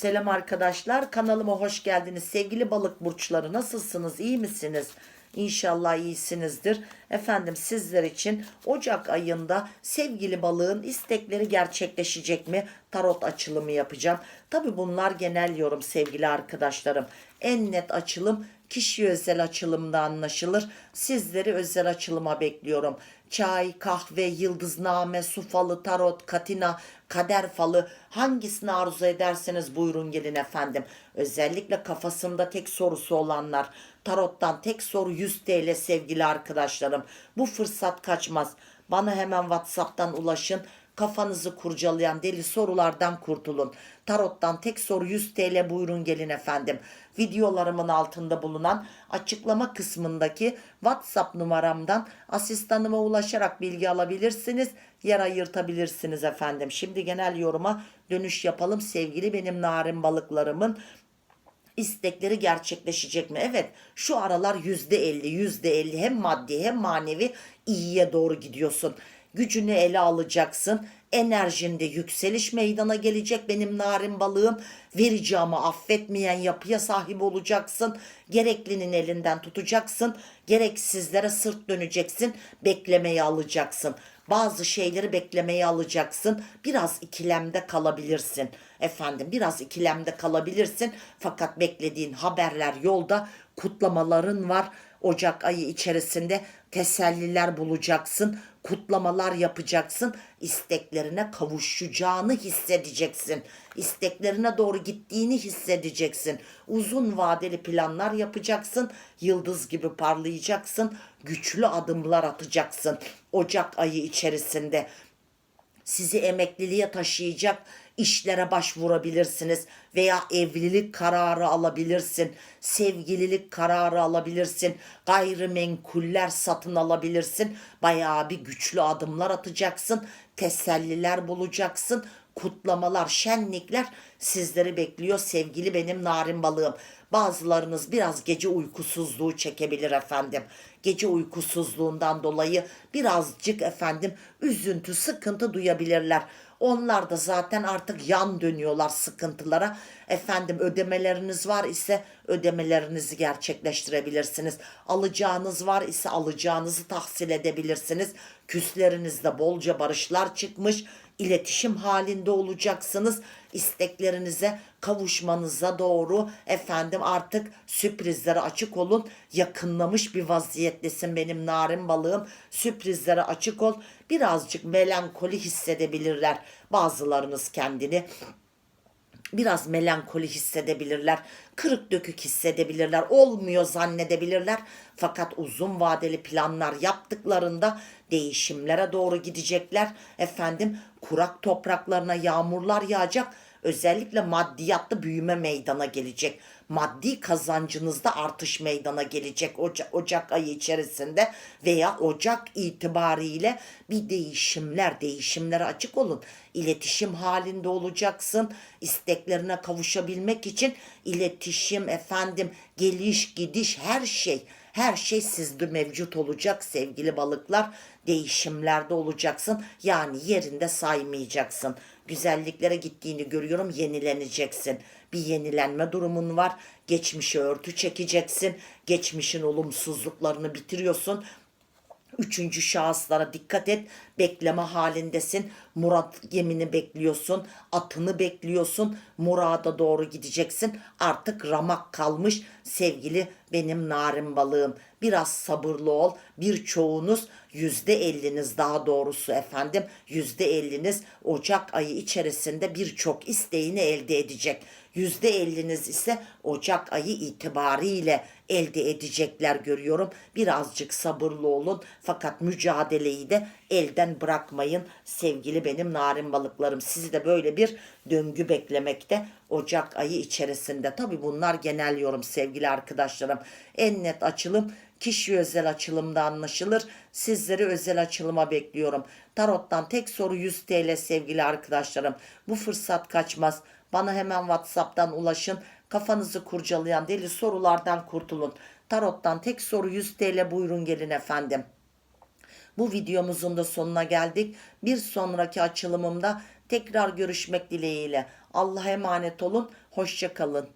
Selam arkadaşlar kanalıma hoş geldiniz. Sevgili balık burçları nasılsınız iyi misiniz? İnşallah iyisinizdir. Efendim sizler için Ocak ayında sevgili balığın istekleri gerçekleşecek mi? Tarot açılımı yapacağım. Tabi bunlar genel yorum sevgili arkadaşlarım. En net açılım kişi özel açılımda anlaşılır. Sizleri özel açılıma bekliyorum. Çay, kahve, yıldızname, su falı, tarot, katina, kader falı hangisini arzu ederseniz buyurun gelin efendim. Özellikle kafasında tek sorusu olanlar tarottan tek soru 100 TL sevgili arkadaşlarım. Bu fırsat kaçmaz. Bana hemen WhatsApp'tan ulaşın. Kafanızı kurcalayan deli sorulardan kurtulun. Tarottan tek soru 100 TL buyurun gelin efendim. Videolarımın altında bulunan açıklama kısmındaki WhatsApp numaramdan asistanıma ulaşarak bilgi alabilirsiniz. Yer ayırtabilirsiniz efendim. Şimdi genel yoruma dönüş yapalım sevgili benim narin balıklarımın istekleri gerçekleşecek mi? Evet şu aralar yüzde elli yüzde elli hem maddi hem manevi iyiye doğru gidiyorsun. Gücünü ele alacaksın. Enerjinde yükseliş meydana gelecek benim narin balığım. Vereceğimi affetmeyen yapıya sahip olacaksın. Gereklinin elinden tutacaksın. Gereksizlere sırt döneceksin. Beklemeyi alacaksın. Bazı şeyleri beklemeye alacaksın. Biraz ikilemde kalabilirsin. Efendim biraz ikilemde kalabilirsin. Fakat beklediğin haberler yolda kutlamaların var. Ocak ayı içerisinde teselliler bulacaksın. Kutlamalar yapacaksın. isteklerine kavuşacağını hissedeceksin. İsteklerine doğru gittiğini hissedeceksin. Uzun vadeli planlar yapacaksın. Yıldız gibi parlayacaksın. Güçlü adımlar atacaksın. Ocak ayı içerisinde sizi emekliliğe taşıyacak işlere başvurabilirsiniz veya evlilik kararı alabilirsin, sevgililik kararı alabilirsin, gayrimenkuller satın alabilirsin. Bayağı bir güçlü adımlar atacaksın, teselliler bulacaksın, kutlamalar, şenlikler sizleri bekliyor sevgili benim narin balığım. Bazılarınız biraz gece uykusuzluğu çekebilir efendim. Gece uykusuzluğundan dolayı birazcık efendim üzüntü, sıkıntı duyabilirler. Onlar da zaten artık yan dönüyorlar sıkıntılara. Efendim ödemeleriniz var ise ödemelerinizi gerçekleştirebilirsiniz. Alacağınız var ise alacağınızı tahsil edebilirsiniz. Küslerinizde bolca barışlar çıkmış iletişim halinde olacaksınız. İsteklerinize kavuşmanıza doğru efendim artık sürprizlere açık olun. Yakınlamış bir vaziyettesin benim narin balığım. Sürprizlere açık ol. Birazcık melankoli hissedebilirler bazılarınız kendini biraz melankoli hissedebilirler, kırık dökük hissedebilirler, olmuyor zannedebilirler. Fakat uzun vadeli planlar yaptıklarında değişimlere doğru gidecekler. Efendim kurak topraklarına yağmurlar yağacak. Özellikle maddiyatta büyüme meydana gelecek. Maddi kazancınızda artış meydana gelecek Ocak, Ocak ayı içerisinde veya Ocak itibariyle bir değişimler, değişimlere açık olun. İletişim halinde olacaksın. İsteklerine kavuşabilmek için iletişim efendim, geliş, gidiş her şey her şey sizde mevcut olacak sevgili balıklar. Değişimlerde olacaksın. Yani yerinde saymayacaksın. Güzelliklere gittiğini görüyorum yenileneceksin. Bir yenilenme durumun var. Geçmişe örtü çekeceksin. Geçmişin olumsuzluklarını bitiriyorsun. Üçüncü şahıslara dikkat et. Bekleme halindesin. Murat gemini bekliyorsun. Atını bekliyorsun. Murada doğru gideceksin. Artık ramak kalmış sevgili benim narin balığım. Biraz sabırlı ol. Birçoğunuz yüzde elliniz daha doğrusu efendim yüzde elliniz Ocak ayı içerisinde birçok isteğini elde edecek. Yüzde elliniz ise Ocak ayı itibariyle elde edecekler görüyorum. Birazcık sabırlı olun fakat mücadeleyi de elden bırakmayın sevgili benim narin balıklarım. Sizi de böyle bir döngü beklemekte Ocak ayı içerisinde. Tabi bunlar genel yorum sevgili arkadaşlarım. En net açılım kişi özel açılımda anlaşılır. Sizleri özel açılıma bekliyorum. Tarottan tek soru 100 TL sevgili arkadaşlarım. Bu fırsat kaçmaz. Bana hemen WhatsApp'tan ulaşın. Kafanızı kurcalayan deli sorulardan kurtulun. Tarottan tek soru 100 TL buyurun gelin efendim. Bu videomuzun da sonuna geldik. Bir sonraki açılımımda Tekrar görüşmek dileğiyle. Allah'a emanet olun. Hoşça kalın.